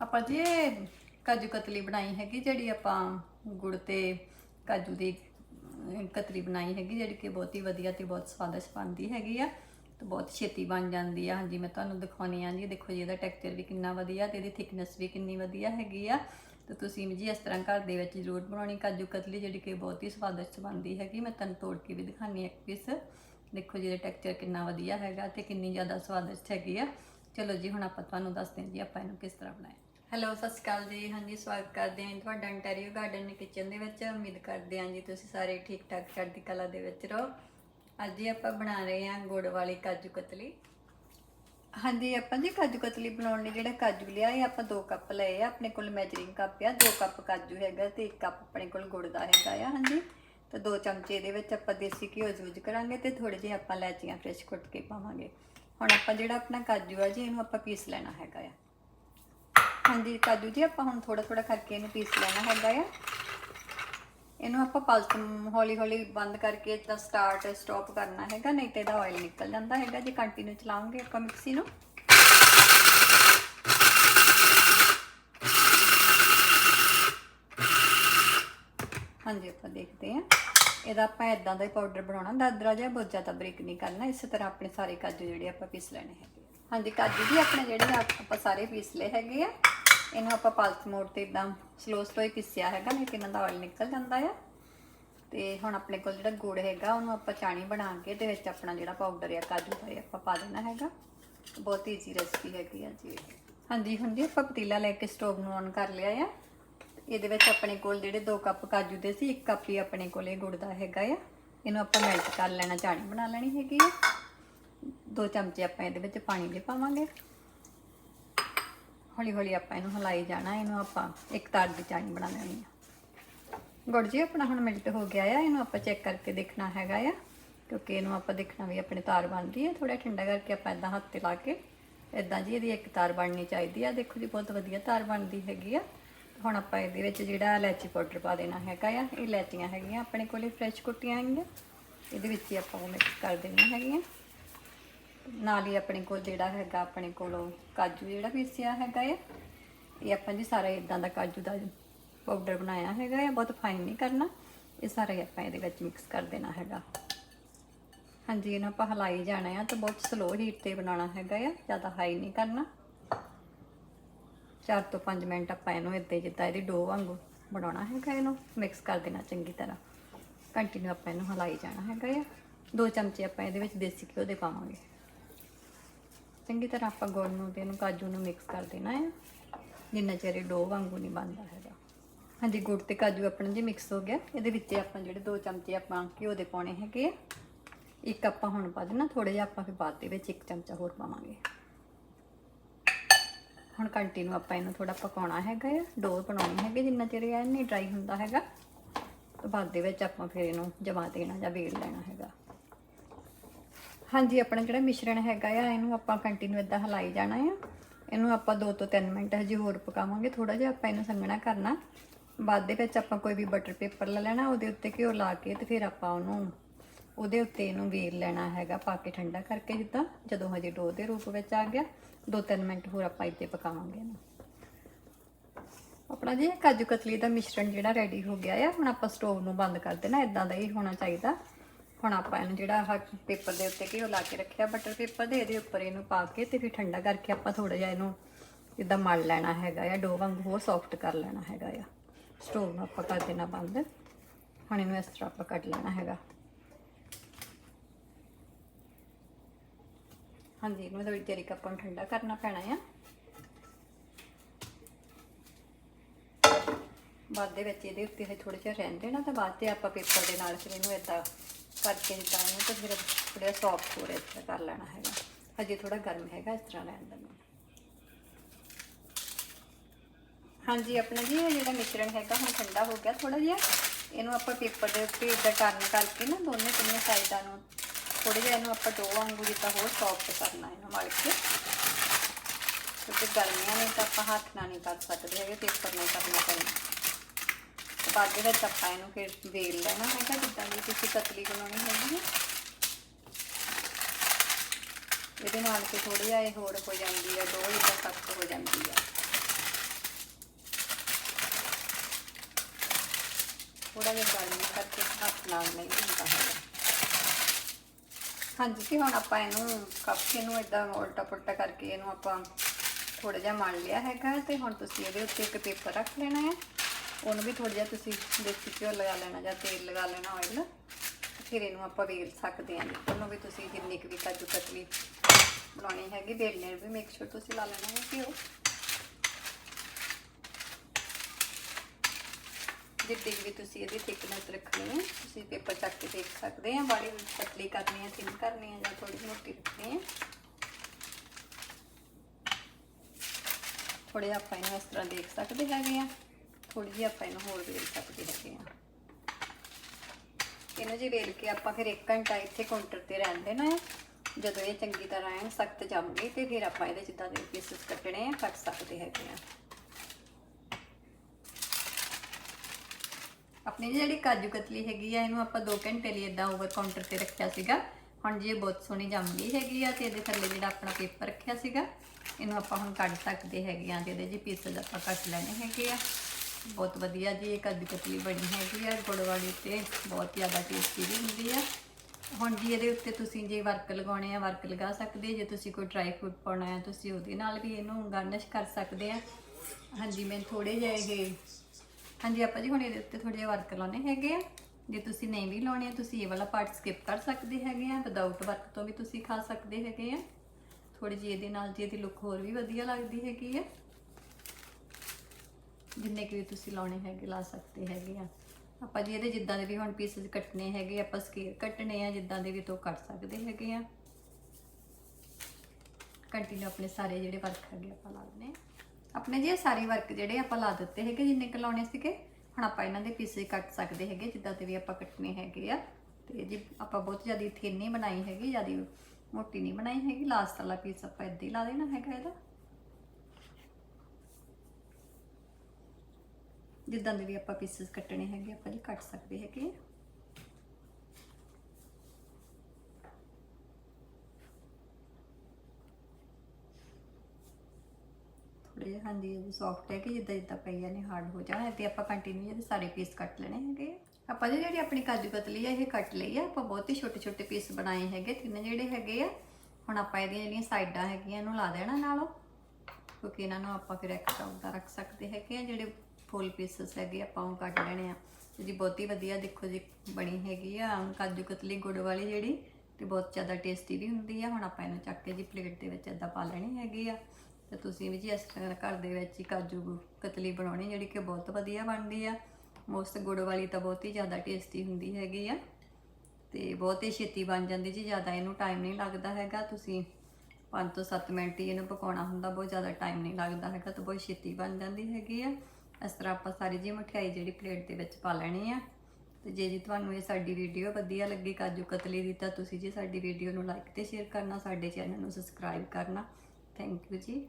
ਆਪਾਂ ਜੀ ਇਹ ਕਾਜੂ ਕਤਲੀ ਬਣਾਈ ਹੈਗੀ ਜਿਹੜੀ ਆਪਾਂ ਗੁੜ ਤੇ ਕਾਜੂ ਦੀ ਕਤਲੀ ਬਣਾਈ ਹੈਗੀ ਜਿਹੜੀ ਕਿ ਬਹੁਤ ਹੀ ਵਧੀਆ ਤੇ ਬਹੁਤ ਸਵਾਦਿਸ਼ਟ ਬਣਦੀ ਹੈਗੀ ਆ ਤੇ ਬਹੁਤ ਛੇਤੀ ਬਣ ਜਾਂਦੀ ਆ। ਹਾਂਜੀ, ਮੈਂ ਤੁਹਾਨੂੰ ਦਿਖਾਉਣੀ ਆ ਜੀ। ਦੇਖੋ ਜੀ, ਇਹਦਾ ਟੈਕਸਚਰ ਵੀ ਕਿੰਨਾ ਵਧੀਆ ਤੇ ਇਹਦੀ ਥਿਕਨੈਸ ਵੀ ਕਿੰਨੀ ਵਧੀਆ ਹੈਗੀ ਆ। ਤੇ ਤੁਸੀਂ ਵੀ ਜੀ ਇਸ ਤਰ੍ਹਾਂ ਘਰ ਦੇ ਵਿੱਚ ਜ਼ਰੂਰ ਬਣਾਉਣੀ ਕਾਜੂ ਕਤਲੀ ਜਿਹੜੀ ਕਿ ਬਹੁਤ ਹੀ ਸਵਾਦਿਸ਼ਟ ਬਣਦੀ ਹੈਗੀ। ਮੈਂ ਤੁਹਾਨੂੰ ਤੋੜ ਕੇ ਵੀ ਦਿਖਾਣੀ ਇੱਕ ਪੀਸ ਦੇਖੋ ਜੀ, ਇਹਦਾ ਟੈਕਸਚਰ ਕਿੰਨਾ ਵਧੀਆ ਹੈਗਾ ਤੇ ਕਿੰਨੀ ਜ਼ਿਆਦਾ ਸਵਾਦਿਸ਼ਟ ਹੈਗੀ ਆ। ਚਲੋ ਜੀ, ਹੁਣ ਆਪਾਂ ਤੁਹਾਨੂੰ ਦੱਸਦੇ ਹਾਂ ਜੀ ਆਪਾਂ ਇਹਨੂੰ ਕਿਸ ਤਰ੍ਹਾਂ ਬਣਾਏ ਹੈਲੋ ਸਤਿ ਸ਼੍ਰੀ ਅਕਾਲ ਜੀ। ਹਾਂਜੀ, ਸਵਾਗਤ ਕਰਦੇ ਹਾਂ ਜੀ ਤੁਹਾਡਾ ਇੰਟਰਵਿਊ ਗਾਰਡਨ ਕਿਚਨ ਦੇ ਵਿੱਚ। ਉਮੀਦ ਕਰਦੇ ਹਾਂ ਜੀ ਤੁਸੀਂ ਸਾਰੇ ਠੀਕ ਠਾਕ ਚੜ੍ਹਦੀ ਕਲਾ ਦੇ ਵਿੱਚ ਰਹੋ। ਅੱਜ ਹੀ ਆਪਾਂ ਬਣਾ ਰਹੇ ਹਾਂ ਗੁੜ ਵਾਲੀ ਕਾਜੂ ਕਤਲੀ। ਹਾਂਜੀ, ਆਪਾਂ ਜੀ ਕਾਜੂ ਕਤਲੀ ਬਣਾਉਣ ਲਈ ਜਿਹੜਾ ਕਾਜੂ ਲਿਆ, ਇਹ ਆਪਾਂ 2 ਕੱਪ ਲਏ ਆ। ਆਪਣੇ ਕੋਲ ਮੈਜਰਿੰਗ ਕੱਪ ਆ 2 ਕੱਪ ਕਾਜੂ ਹੈਗਾ ਤੇ 1 ਕੱਪ ਆਪਣੇ ਕੋਲ ਗੁੜ ਦਾ ਹੈਗਾ ਆ, ਹਾਂਜੀ। ਤੇ 2 ਚਮਚੇ ਇਹਦੇ ਵਿੱਚ ਆਪਾਂ ਦੇਸੀ ਘਿਓ ਯੂਜ਼ ਕਰਾਂਗੇ ਤੇ ਥੋੜੇ ਜਿਹੇ ਆਪਾਂ ਲੈਚੀਆਂ ਫਰੈਸ਼ ਕੁੱਟ ਕੇ ਪਾਵਾਂਗੇ। ਹੁਣ ਆਪਾਂ ਜਿਹੜਾ ਆਪਣਾ ਕਾਜੂ ਆ ਜੀ, ਇਹਨੂੰ ਆਪਾਂ ਪੀਸ ਲੈਣਾ ਹੈਗਾ ਆ। ਹਾਂਜੀ, ਕਾਜੂ ਜੀ, ਆਪਾਂ ਹੁਣ ਥੋੜਾ ਥੋੜਾ ਕਰਕੇ ਇਹਨੂੰ ਪੀਸ ਲੈਣਾ ਹੈਗਾ ਆ। ਇਹਨੂੰ ਆਪਾਂ ਪਲਸ ਹੌਲੀ ਹੌਲੀ ਬੰਦ ਕਰਕੇ ਤਾਂ ਸਟਾਰਟ ਸਟਾਪ ਕਰਨਾ ਹੈਗਾ, ਨਹੀਂ ਤੇ ਇਹਦਾ ਆਇਲ ਨਿਕਲ ਜਾਂਦਾ ਹੈਗਾ। ਜੇ ਕੰਟੀਨਿਊ ਚਲਾਉਂਗੇ ਆਪਾਂ ਮਿਕਸੀ ਨੂੰ। ਹਾਂਜੀ, ਆਪਾਂ ਦੇਖਦੇ ਹਾਂ। ਇਹਦਾ ਆਪਾਂ ਇਦਾਂ ਦਾ ਹੀ ਪਾਊਡਰ ਬਣਾਉਣਾ। ਦਾਦਰਾ ਜਿਹਾ ਬਹੁਤ ਜ਼ਿਆਦਾ ਬਰੀਕ ਨਹੀਂ ਕਰਨਾ। ਇਸੇ ਤਰ੍ਹਾਂ ਆਪਣੇ ਸਾਰੇ ਕਾਜੂ ਜਿਹੜੇ ਆਪਾਂ ਪੀਸ ਲੈਣੇ ਹੈਗੇ ਆ। ਹਾਂਜੀ, ਕਾਜੂ ਵੀ ਆਪਣੇ ਜਿਹੜੇ ਆਪਾਂ ਸਾਰੇ ਪੀਸ ਲਏ ਹੈਗੇ ਆ। ਇਹਨੂੰ ਆਪਾਂ ਪਲਸ ਮੋਡ ਤੇ ਇਦਾਂ ਸਲੋ ਸਲੋ ਹੀ ਪੀਸਿਆ ਹੈਗਾ, ਨਹੀਂ ਤੇ ਇਹਨਾਂ ਦਾ ਆਇਲ ਨਿਕਲ ਜਾਂਦਾ ਆ। ਤੇ ਹੁਣ ਆਪਣੇ ਕੋਲ ਜਿਹੜਾ ਗੁੜ ਹੈਗਾ, ਉਹਨੂੰ ਆਪਾਂ ਚਾਣੀ ਬਣਾ ਕੇ ਤੇ ਵਿੱਚ ਆਪਣਾ ਜਿਹੜਾ ਪਾਊਡਰ ਆ, ਕਾਜੂ ਦਾ ਇਹ ਆਪਾਂ ਪਾ ਦੇਣਾ ਹੈਗਾ। ਬਹੁਤ ਈਜ਼ੀ ਰੈਸਪੀ ਹੈਗੀ ਆ ਜੀ। ਹਾਂਜੀ, ਹੁਣ ਜੀ ਆਪਾਂ ਪਤੀਲਾ ਲੈ ਕੇ ਸਟੋਵ ਨੂੰ ਔਨ ਕਰ ਲਿਆ ਆ। ਇਹਦੇ ਵਿੱਚ ਆਪਣੇ ਕੋਲ ਜਿਹੜੇ 2 ਕੱਪ ਕਾਜੂ ਦੇ ਸੀ 1 ਕੱਪ ਹੀ ਆਪਣੇ ਕੋਲ ਇਹ ਗੁੜ ਦਾ ਹੈਗਾ ਆ। ਇਹਨੂੰ ਆਪਾਂ ਮੈਲਟ ਕਰ ਲੈਣਾ, ਚਾਣੀ ਬਣਾ ਲੈਣੀ ਹੈਗੀ ਆ। ਦੋ ਚਮਚੇ ਆਪਾਂ ਇਹਦੇ ਵਿੱਚ ਪਾਣੀ ਦੇ ਪਾਵਾਂਗੇ। ਹੌਲੀ ਹੌਲੀ ਆਪਾਂ ਇਹਨੂੰ ਹਿਲਾਈ ਜਾਣਾ, ਇਹਨੂੰ ਆਪਾਂ ਇੱਕ ਤਾਰ ਦੀ ਚਾਣੀ ਬਣਾ ਲੈਣੀ ਆ। ਗੁੜ ਜੀ, ਆਪਣਾ ਹੁਣ ਮਿਲਟ ਹੋ ਗਿਆ ਆ, ਇਹਨੂੰ ਆਪਾਂ ਚੈੱਕ ਕਰਕੇ ਦੇਖਣਾ ਹੈਗਾ ਆ, ਕਿਉਂਕਿ ਇਹਨੂੰ ਆਪਾਂ ਦੇਖਣਾ ਵੀ ਆਪਣੀ ਤਾਰ ਬਣਦੀ ਹੈ ਥੋੜਾ ਠੰਡਾ ਕਰਕੇ ਆਪਾਂ ਇਦਾਂ ਹੱਥ ਤੇ ਲਾ ਕੇ ਇਦਾਂ ਜੀ ਇਹਦੀ ਇੱਕ ਤਾਰ ਬਣਨੀ ਚਾਹੀਦੀ ਆ। ਦੇਖੋ ਜੀ, ਬਹੁਤ ਵਧੀਆ ਤਾਰ ਬਣਦੀ ਹੈਗੀ ਆ। ਹੁਣ ਆਪਾਂ ਇਹਦੇ ਵਿੱਚ ਜਿਹੜਾ ਇਲਾਚੀ ਪਾਊਡਰ ਪਾ ਦੇਣਾ ਹੈਗਾ ਆ, ਇਹ ਇਲਾਚੀਆਂ ਹੈਗੀਆਂ ਆਪਣੇ ਕੋਲੇ, ਫਰੈਸ਼ ਕੁੱਟੀਆਂ ਹੈਗੀਆਂ ਇਹਦੇ ਵਿੱਚ ਹੀ ਆਪਾਂ ਉਹ ਮਿਕਸ ਕਰ ਦੇਣੀਆਂ ਹੈਗੀਆਂ। ਨਾਲ ਹੀ ਆਪਣੇ ਕੋਲ ਜਿਹੜਾ ਹੈਗਾ, ਆਪਣੇ ਕੋਲੋਂ ਕਾਜੂ ਜਿਹੜਾ ਪੀਸਿਆ ਹੈਗਾ ਆ, ਇਹ ਆਪਾਂ ਜੀ ਸਾਰਾ ਇਦਾਂ ਦਾ ਕਾਜੂ ਦਾ ਪਾਊਡਰ ਬਣਾਇਆ ਹੈਗਾ ਆ, ਬਹੁਤ ਫਾਈਨ ਨਹੀਂ ਕਰਨਾ। ਇਹ ਸਾਰਾ ਹੀ ਆਪਾਂ ਇਹਦੇ ਵਿੱਚ ਮਿਕਸ ਕਰ ਦੇਣਾ ਹੈਗਾ। ਹਾਂਜੀ, ਇਹਨੂੰ ਆਪਾਂ ਹਲਾਈ ਜਾਣਾ ਆ ਤੇ ਬਹੁਤ ਸਲੋ ਹੀਟ ਤੇ ਬਣਾਉਣਾ ਹੈਗਾ ਆ, ਜ਼ਿਆਦਾ ਹਾਈ ਨਹੀਂ ਕਰਨਾ। 4 ਤੋਂ 5 ਮਿੰਟ ਆਪਾਂ ਇਹਨੂੰ ਇੱਦਾਂ ਜਿੱਦਾਂ ਇਹਦੀ ਡੋ ਵਾਂਗੂ ਬਣਾਉਣਾ ਹੈਗਾ, ਇਹਨੂੰ ਮਿਕਸ ਕਰ ਦੇਣਾ ਚੰਗੀ ਤਰ੍ਹਾਂ। ਕੰਟੀਨਿਊ ਆਪਾਂ ਇਹਨੂੰ ਹਲਾਈ ਜਾਣਾ ਹੈਗਾ ਆ। ਦੋ ਚਮਚੇ ਆਪਾਂ ਇਹਦੇ ਵਿੱਚ ਦੇਸੀ ਘਿਓ ਦੇ ਪਾਵਾਂਗੇ। ਚੰਗੀ ਤਰ੍ਹਾਂ ਆਪਾਂ ਗੁੜ ਨੂੰ ਤੇ ਇਹਨੂੰ ਕਾਜੂ ਨੂੰ ਮਿਕਸ ਕਰ ਦੇਣਾ ਹੈ ਜਿੰਨਾ ਚਿਰ ਇਹ ਡੋ ਵਾਂਗੂ ਨਹੀਂ ਬਣਦਾ ਹੈਗਾ। ਹਾਂਜੀ, ਗੁੜ ਤੇ ਕਾਜੂ ਆਪਣਾ ਜੀ ਮਿਕਸ ਹੋ ਗਿਆ। ਇਹਦੇ ਵਿੱਚ ਆਪਾਂ ਜਿਹੜੇ ਦੋ ਚਮਚੇ ਆਪਾਂ ਘਿਓ ਦੇ ਪਾਉਣੇ ਹੈਗੇ ਆ, ਇੱਕ ਆਪਾਂ ਹੁਣ ਪਾ ਦੇਣਾ ਥੋੜਾ ਜਿਹਾ ਆਪਾਂ ਫਿਰ ਬਾਅਦ ਦੇ ਵਿੱਚ ਇੱਕ ਚਮਚਾ ਹੋਰ ਪਾਵਾਂਗੇ। ਹੁਣ ਕੰਟੀਨਿਊ ਆਪਾਂ ਇਹਨੂੰ ਥੋੜਾ ਪਕਾਉਣਾ ਹੈਗਾ ਆ। ਡੋ ਬਣਾਉਣੀ ਹੈਗੀ, ਜਿੰਨਾ ਚਿਰ ਇਹ ਨਹੀਂ ਡਰਾਈ ਹੁੰਦਾ ਹੈਗਾ। ਤੇ ਬਾਅਦ ਦੇ ਵਿੱਚ ਆਪਾਂ ਫਿਰ ਇਹਨੂੰ ਜਮਾ ਦੇਣਾ ਜਾਂ ਵੇਲ ਲੈਣਾ ਹੈਗਾ। ਹਾਂਜੀ, ਆਪਣਾ ਜਿਹੜਾ ਮਿਸ਼ਰਣ ਹੈਗਾ ਆ, ਇਹਨੂੰ ਆਪਾਂ ਕੰਟੀਨਿਊ ਇਦਾਂ ਹਲਾਈ ਜਾਣਾ ਆ। ਇਹਨੂੰ ਆਪਾਂ 2 ਤੋਂ 3 ਮਿੰਟ ਹਜੇ ਹੋਰ ਪਕਾਵਾਂਗੇ ਥੋੜਾ ਜਿਹਾ ਆਪਾਂ ਇਹਨੂੰ ਸੰਘਣਾ ਕਰਨਾ। ਬਾਅਦ ਦੇ ਵਿੱਚ ਆਪਾਂ ਕੋਈ ਵੀ ਬਟਰ ਪੇਪਰ ਲੈ ਲੈਣਾ, ਉਹਦੇ ਉੱਤੇ ਘਿਓ ਲਾ ਕੇ ਤੇ ਫਿਰ ਆਪਾਂ ਉਹਨੂੰ ਉਹਦੇ ਉੱਤੇ ਇਹਨੂੰ ਵੇਰ ਲੈਣਾ ਹੈਗਾ, ਪਾ ਕੇ ਠੰਡਾ ਕਰਕੇ ਜਿੱਦਾਂ, ਜਦੋਂ ਹਜੇ ਡੋ ਦੇ ਰੂਪ ਵਿੱਚ ਆ ਗਿਆ 2-3 ਮਿੰਟ ਹੋਰ ਆਪਾਂ ਇੱਥੇ ਪਕਾਵਾਂਗੇ ਇਹਨੂੰ। ਆਪਣਾ ਜੀ, ਕਾਜੂ ਕਤਲੀ ਦਾ ਮਿਸ਼ਰਣ ਜਿਹੜਾ ਰੈਡੀ ਹੋ ਗਿਆ ਆ, ਹੁਣ ਆਪਾਂ ਸਟੋਵ ਨੂੰ ਬੰਦ ਕਰ ਦੇਣਾ ਇਦਾਂ ਦਾ ਹੀ ਹੋਣਾ ਚਾਹੀਦਾ। ਹੁਣ ਆਪਾਂ ਇਹਨੂੰ ਜਿਹੜਾ ਆਹ ਪੇਪਰ ਦੇ ਉੱਤੇ ਘਿਓ ਲਾ ਕੇ ਰੱਖਿਆ ਬਟਰ ਪੇਪਰ ਦੇ ਇਹਦੇ ਉੱਪਰ ਇਹਨੂੰ ਪਾ ਕੇ ਤੇ ਫਿਰ ਠੰਡਾ ਕਰਕੇ ਆਪਾਂ ਥੋੜਾ ਜਿਹਾ ਇਹਨੂੰ ਜਿੱਦਾਂ ਮਲ ਲੈਣਾ ਹੈਗਾ ਆ, ਡੋ ਵਾਂਗ ਹੋਰ ਸੌਫਟ ਕਰ ਲੈਣਾ ਹੈਗਾ ਆ। ਸਟੋਵ ਨੂੰ ਆਪਾਂ ਕਰ ਦੇਣਾ ਬੰਦ। ਹੁਣ ਇਹਨੂੰ ਇਸ ਤਰ੍ਹਾਂ ਆਪਾਂ ਕੱਟ ਲੈਣਾ ਹੈਗਾ। ਹਾਂਜੀ, ਇਹਨੂੰ ਥੋੜੀ ਦੇਰ ਇੱਕ ਆਪਾਂ ਨੂੰ ਠੰਡਾ ਕਰਨਾ ਪੈਣਾ ਆ। ਬਾਅਦ ਦੇ ਵਿੱਚ ਇਹਦੇ ਉੱਤੇ ਹਜੇ ਥੋੜਾ ਜਿਹਾ ਰਹਿਣ ਦੇਣਾ, ਤਾਂ ਬਾਅਦ ਤੇ ਆਪਾਂ ਪੇਪਰ ਦੇ ਨਾਲ ਫਿਰ ਇਹਨੂੰ ਇਦਾਂ ਕਰਕੇ ਜਿੱਦਾਂ ਇਹਨੂੰ ਤੇ ਫਿਰ ਥੋੜਾ ਸੌਫਟ ਹੋ ਰਿਹਾ, ਇਸ ਤਰ੍ਹਾਂ ਕਰ ਲੈਣਾ ਹੈਗਾ। ਹਜੇ ਥੋੜਾ ਗਰਮ ਹੈਗਾ, ਇਸ ਤਰ੍ਹਾਂ ਰਹਿਣ ਦੇਣਾ ਹਾਂਜੀ, ਆਪਣਾ ਜੀ ਇਹ ਜਿਹੜਾ ਮਿਸ਼ਰਣ ਹੈਗਾ, ਹੁਣ ਠੰਡਾ ਹੋ ਗਿਆ ਥੋੜਾ ਜਿਹਾ। ਇਹਨੂੰ ਆਪਾਂ ਪੇਪਰ ਦੇ ਉੱਤੇ ਇਦਾਂ ਟਰਨ ਕਰਕੇ ਨਾ ਦੋਨੇ ਤਿੰਨੇ ਸਾਈਡਾਂ ਨੂੰ ਥੋੜਾ ਜਿਹਾ ਇਹਨੂੰ ਆਪਾਂ ਡੋ ਵਾਂਗੂ ਜਿੱਦਾਂ ਹੋਰ ਸੌਫਟ ਕਰਨਾ ਇਹਨੂੰ ਮਲ ਕੇ। ਕਿਉਂਕਿ ਗਰਮੀਆਂ ਨੇ ਤਾਂ ਆਪਾਂ ਹੱਥ ਨਾਲ ਨਹੀਂ ਕਰ ਸਕਦੇ ਹੈਗੇ ਪੇਪਰ ਨਾਲ ਕਰਨਾ ਪੈਂਦਾ। ਬਾਅਦ ਦੇ ਵਿੱਚ ਆਪਾਂ ਇਹਨੂੰ ਫਿਰ ਵੇਲ ਲੈਣਾ। ਹੈਗਾ ਜਿੱਦਾਂ ਵੀ ਤੁਸੀਂ ਪਤਲੀ ਬਣਾਉਣੀ ਹੈਗੀ ਹੈ ਇਹਦੇ ਨਾਲ ਤੇ ਥੋੜੀ ਜਿਹਾ ਇਹ ਹੋਰ ਹੋ ਜਾਂਦੀ ਹੈ ਦੋ ਇਦਾਂ ਸਖਤ ਹੋ ਜਾਂਦੀ ਹੈ ਥੋੜਾ ਜਿਹਾ ਗਰਮ ਕਰਕੇ ਹੱਥ ਨਾਲ ਨਹੀਂ ਹੁੰਦਾ ਹੈਗਾ। ਹਾਂਜੀ, ਤੇ ਹੁਣ ਆਪਾਂ ਇਹਨੂੰ ਕਾਫੀ ਨੂੰ ਇਦਾਂ ਉਲਟਾ ਪੁਲਟਾ ਕਰਕੇ ਇਹਨੂੰ ਆਪਾਂ ਥੋੜਾ ਜਿਹਾ ਮਲ ਲਿਆ ਹੈਗਾ, ਤੇ ਹੁਣ ਤੁਸੀਂ ਇਹਦੇ ਉੱਤੇ ਇੱਕ ਪੇਪਰ ਰੱਖ ਲੈਣਾ ਹੈ। ਉਹਨੂੰ ਵੀ ਥੋੜਾ ਜਿਹਾ ਤੁਸੀਂ ਦੇਸੀ ਘਿਓ ਲਗਾ ਲੈਣਾ ਜਾਂ ਤੇਲ ਲਗਾ ਲੈਣਾ ਆਇਲ ਫਿਰ ਇਹਨੂੰ ਆਪਾਂ ਵੇਲ ਸਕਦੇ ਹਾਂ ਜੀ। ਉਹਨੂੰ ਵੀ ਤੁਸੀਂ ਜਿੰਨੀ ਕੁ ਵੀ ਕਾਜੂ ਕਤਲੀ ਬਣਾਉਣੀ ਹੈਗੀ, ਵੇਲਣੇ ਵੀ ਮੇਕ ਸ਼ੋਰ ਤੁਸੀਂ ਲਾ ਲੈਣਾ ਹੈ ਘਿਓ। ਜਿੱਡੀ ਵੀ ਤੁਸੀਂ ਇਹਦੀ ਥਿਕਨੈਸ ਰੱਖਣੀ ਹੈ, ਤੁਸੀਂ ਪੇਪਰ ਚੱਕ ਕੇ ਦੇਖ ਸਕਦੇ ਆ ਬਾੜੀ ਪਤਲੀ ਕਰਨੀ ਹੈ ਥਿਨ ਕਰਨੀ ਹੈ ਜਾਂ ਥੋੜੀ ਮੋਟੀ ਰੱਖਣੀ ਹੈ। ਥੋੜੇ ਆਪਾਂ ਇਹਨੂੰ ਇਸ ਤਰ੍ਹਾਂ ਦੇਖ ਸਕਦੇ ਹੈਗੇ ਆ ਥੋੜੀ ਜਿਹੀ ਆਪਾਂ ਇਹਨੂੰ ਹੋਰ ਵੇਲ ਸਕਦੇ ਹੈਗੇ ਆ ਇਹਨੂੰ ਜੀ ਵੇਲ ਕੇ ਆਪਾਂ ਫਿਰ 1 ਘੰਟਾ ਇੱਥੇ ਕਾਊਂਟਰ ਤੇ ਰਹਿਣ ਦੇਣਾ ਹੈ। ਜਦੋਂ ਇਹ ਚੰਗੀ ਤਰ੍ਹਾਂ ਐਨ ਸਖਤ ਜੰਮ ਗਈ ਤੇ ਫਿਰ ਆਪਾਂ ਇਹਦੇ ਜਿੱਦਾਂ ਦੇ ਪੀਸਸ ਕੱਟਣੇ ਆ, ਕੱਟ ਸਕਦੇ ਹੈਗੇ ਆ ਆਪਣੀ ਜਿਹੜੀ ਕਾਜੂ ਕਤਲੀ ਹੈਗੀ ਆ, ਇਹਨੂੰ ਆਪਾਂ 2 ਘੰਟੇ ਲਈ ਇਦਾਂ ਓਵਰ ਕਾਊਂਟਰ ਤੇ ਰੱਖਿਆ ਸੀਗਾ। ਹੁਣ ਜੀ ਇਹ ਬਹੁਤ ਸੋਹਣੀ ਜੰਮ ਗਈ ਹੈਗੀ ਆ ਤੇ ਇਹਦੇ ਥੱਲੇ ਜਿਹੜਾ ਆਪਣਾ ਪੇਪਰ ਰੱਖਿਆ ਸੀਗਾ, ਇਹਨੂੰ ਆਪਾਂ ਹੁਣ ਕੱਢ ਸਕਦੇ ਹੈਗੇ ਆ ਤੇ ਇਹਦੇ ਜੀ ਪੀਸਸ ਆਪਾਂ ਕੱਟ ਲੈਣੇ ਹੈਗੇ ਆ। ਬਹੁਤ ਵਧੀਆ ਜੀ ਇਹ ਕਾਜੂ ਕਤਲੀ ਬਣੀ ਹੈਗੀ ਆ, ਗੁੜ ਵਾਲੀ ਤੇ ਬਹੁਤ ਜ਼ਿਆਦਾ ਟੇਸਟੀ ਵੀ ਹੁੰਦੀ ਆ। ਹੁਣ ਜੀ ਇਹਦੇ ਉੱਤੇ ਤੁਸੀਂ ਜੇ ਵਰਕ ਲਗਾਉਣੇ ਆ, ਵਰਕ ਲਗਾ ਸਕਦੇ ਜੇ ਤੁਸੀਂ ਕੋਈ ਡਰਾਈ ਫਰੂਟ ਪਾਉਣਾ ਹੈ ਤੁਸੀਂ ਉਹਦੇ ਨਾਲ ਵੀ ਇਹਨੂੰ ਗਾਰਨਿਸ਼ ਕਰ ਸਕਦੇ ਆ। ਹਾਂਜੀ, ਮੈਂ ਥੋੜੇ ਜਿਹੇ ਇਹ, ਹਾਂਜੀ, ਆਪਾਂ ਜੀ ਹੁਣ ਇਹਦੇ ਉੱਤੇ ਥੋੜੇ ਜਿਹਾ ਵਰਕ ਲਾਉਣੇ ਹੈਗੇ ਆ। ਜੇ ਤੁਸੀਂ ਨਹੀਂ ਵੀ ਲਾਉਣੇ ਤੁਸੀਂ ਇਹ ਵਾਲਾ ਪਾਰਟ ਸਕਿਪ ਕਰ ਸਕਦੇ ਹੈਗੇ ਆ। ਵਿਦਆਊਟ ਵਰਕ ਤੋਂ ਵੀ ਤੁਸੀਂ ਖਾ ਸਕਦੇ ਹੈਗੇ ਆ। ਥੋੜੀ ਜਿਹੀ ਇਹਦੇ ਨਾਲ ਜੀ ਇਹਦੀ ਲੁੱਕ ਹੋਰ ਵੀ ਵਧੀਆ ਲੱਗਦੀ ਹੈਗੀ ਆ। ਜਿੰਨੇ ਕਿ ਵੀ ਤੁਸੀਂ ਲਾਉਣੇ ਹੈਗੇ, ਲਾ ਸਕਦੇ ਹੈਗੇ ਆ। ਆਪਾਂ ਜੀ ਇਹਦੇ ਜਿੱਦਾਂ ਦੇ ਵੀ ਹੁਣ ਪੀਸਸ ਕੱਟਣੇ ਹੈਗੇ, ਆਪਾਂ ਸਕੇਅਰ ਕੱਟਣੇ ਆ, ਜਿੱਦਾਂ ਦੇ ਵੀ ਤੋਂ ਕੱਟ ਸਕਦੇ ਹੈਗੇ ਆ। ਕੰਟੀਨਿਊ ਆਪਣੇ ਸਾਰੇ ਜਿਹੜੇ ਵਰਕ ਹੈਗੇ ਆਪਾਂ ਲਾ ਲੈਣੇ ਆਪਣੇ ਜੀ ਇਹ ਸਾਰੇ ਵਰਕ ਜਿਹੜੇ ਆਪਾਂ ਲਾ ਦਿੱਤੇ ਹੈਗੇ, ਜਿੰਨੇ ਕੁ ਲਾਉਣੇ ਸੀਗੇ, ਹੁਣ ਆਪਾਂ ਇਹਨਾਂ ਦੇ ਪੀਸੇ ਕੱਟ ਸਕਦੇ ਹੈਗੇ, ਜਿੱਦਾਂ ਤੇ ਵੀ ਆਪਾਂ ਕੱਟਣੇ ਹੈਗੇ ਆ। ਤੇ ਜੀ ਆਪਾਂ ਬਹੁਤ ਜ਼ਿਆਦਾ ਥਿਨ ਨਹੀਂ ਬਣਾਈ ਹੈਗੀ, ਜ਼ਿਆਦਾ ਮੋਟੀ ਨਹੀਂ ਬਣਾਈ ਹੈਗੀ ਲਾਸਟ ਵਾਲਾ ਪੀਸ ਆਪਾਂ ਇੱਦਾਂ ਹੀ ਲਾ ਦੇਣਾ ਹੈਗਾ ਇਹਦਾ। ਜਿੱਦਾਂ ਦੇ ਵੀ ਆਪਾਂ ਪੀਸਸ ਕੱਟਣੇ ਹੈਗੇ, ਆਪਾਂ ਜੀ ਕੱਟ ਸਕਦੇ ਹੈਗੇ ਥੋੜੇ ਜਿਹਾ ਹਾਂਜੀ ਇਹ ਸੌਫਟ ਹੈ ਕਿ ਜਿੱਦਾਂ ਜਿੱਦਾਂ ਪਈਆਂ ਨੇ ਹਾਰਡ ਹੋ ਜਾਣਾ, ਤੇ ਆਪਾਂ ਕੰਟੀਨਿਊ ਇਹਦੇ ਸਾਰੇ ਪੀਸ ਕੱਟ ਲੈਣੇ ਹੈਗੇ ਆਪਾਂ ਜੀ ਜਿਹੜੀ ਆਪਣੀ ਕਾਜੂ ਕਤਲੀ ਆ, ਇਹ ਕੱਟ ਲਈ ਆ। ਆਪਾਂ ਬਹੁਤ ਹੀ ਛੋਟੇ ਛੋਟੇ ਪੀਸ ਬਣਾਏ ਹੈਗੇ, ਤਿੰਨ ਜਿਹੜੇ ਹੈਗੇ ਆ। ਹੁਣ ਆਪਾਂ ਇਹਦੀਆਂ ਜਿਹੜੀਆਂ ਸਾਈਡਾਂ ਹੈਗੀਆਂ, ਇਹਨੂੰ ਲਾ ਦੇਣਾ ਨਾਲੋਂ, ਕਿਉਂਕਿ ਇਹਨਾਂ ਨੂੰ ਆਪਾਂ ਫਿਰ ਐਕਸਟਰਾ ਉਦਾਂ ਰੱਖ ਸਕਦੇ ਹੈਗੇ ਆ, ਜਿਹੜੇ ਫੁੱਲ ਪੀਸਸ ਹੈਗੇ, ਆਪਾਂ ਉਹ ਕੱਢ ਲੈਣੇ ਆ। ਤੇ ਜੀ ਬਹੁਤੀ ਵਧੀਆ ਦੇਖੋ ਜੀ, ਬਣੀ ਹੈਗੀ ਆ, ਕਾਜੂ ਕਤਲੀ, ਗੁੜ ਵਾਲੀ ਜਿਹੜੀ, ਤੇ ਬਹੁਤ ਜ਼ਿਆਦਾ ਟੇਸਟੀ ਵੀ ਹੁੰਦੀ ਆ। ਹੁਣ ਆਪਾਂ ਇਹਨੂੰ ਚੱਕ ਕੇ ਜੀ ਪਲੇਟ ਦੇ ਵਿੱਚ ਇਦਾਂ ਪਾ ਲੈਣੀ ਹੈਗੀ ਆ। ਤੇ ਤੁਸੀਂ ਵੀ ਜੀ ਇਸ ਤਰ੍ਹਾਂ ਘਰ ਦੇ ਵਿੱਚ ਹੀ ਕਾਜੂ ਕਤਲੀ ਬਣਾਉਣੀ, ਜਿਹੜੀ ਕਿ ਬਹੁਤ ਵਧੀਆ ਬਣਦੀ ਆ। ਮੋਸਟ ਗੁੜ ਵਾਲੀ ਤਾਂ ਬਹੁਤ ਹੀ ਜ਼ਿਆਦਾ ਟੇਸਟੀ ਹੁੰਦੀ ਹੈਗੀ ਆ। ਤੇ ਬਹੁਤ ਹੀ ਛੇਤੀ ਬਣ ਜਾਂਦੀ ਜੀ, ਜ਼ਿਆਦਾ ਇਹਨੂੰ ਟਾਈਮ ਨਹੀਂ ਲੱਗਦਾ ਹੈਗਾ। ਤੁਸੀਂ 5 ਤੋਂ 7 ਮਿੰਟ ਹੀ ਇਹਨੂੰ ਪਕਾਉਣਾ ਹੁੰਦਾ, ਬਹੁਤ ਜ਼ਿਆਦਾ ਟਾਈਮ ਨਹੀਂ ਲੱਗਦਾ ਹੈਗਾ, ਤਾਂ ਬਹੁਤ ਛੇਤੀ ਬਣ ਜਾਂਦੀ ਹੈਗੀ ਆ। ਇਸ ਤਰ੍ਹਾਂ ਆਪਾਂ ਸਾਰੀ ਜੀ ਮਠਿਆਈ ਜਿਹੜੀ ਪਲੇਟ ਦੇ ਵਿੱਚ ਪਾ ਲੈਣੀ ਆ। ਤੇ ਜੇ ਜੀ ਤੁਹਾਨੂੰ ਇਹ ਸਾਡੀ ਵੀਡੀਓ ਵਧੀਆ ਲੱਗੀ ਕਾਜੂ ਕਤਲੀ ਦੀ, ਤਾਂ ਤੁਸੀਂ ਜੀ ਸਾਡੀ ਵੀਡੀਓ ਨੂੰ ਲਾਈਕ ਤੇ ਸ਼ੇਅਰ ਕਰਨਾ, ਸਾਡੇ ਚੈਨਲ ਨੂੰ ਸਬਸਕ੍ਰਾਈਬ ਕਰਨਾ। ਥੈਂਕ ਯੂ ਜੀ।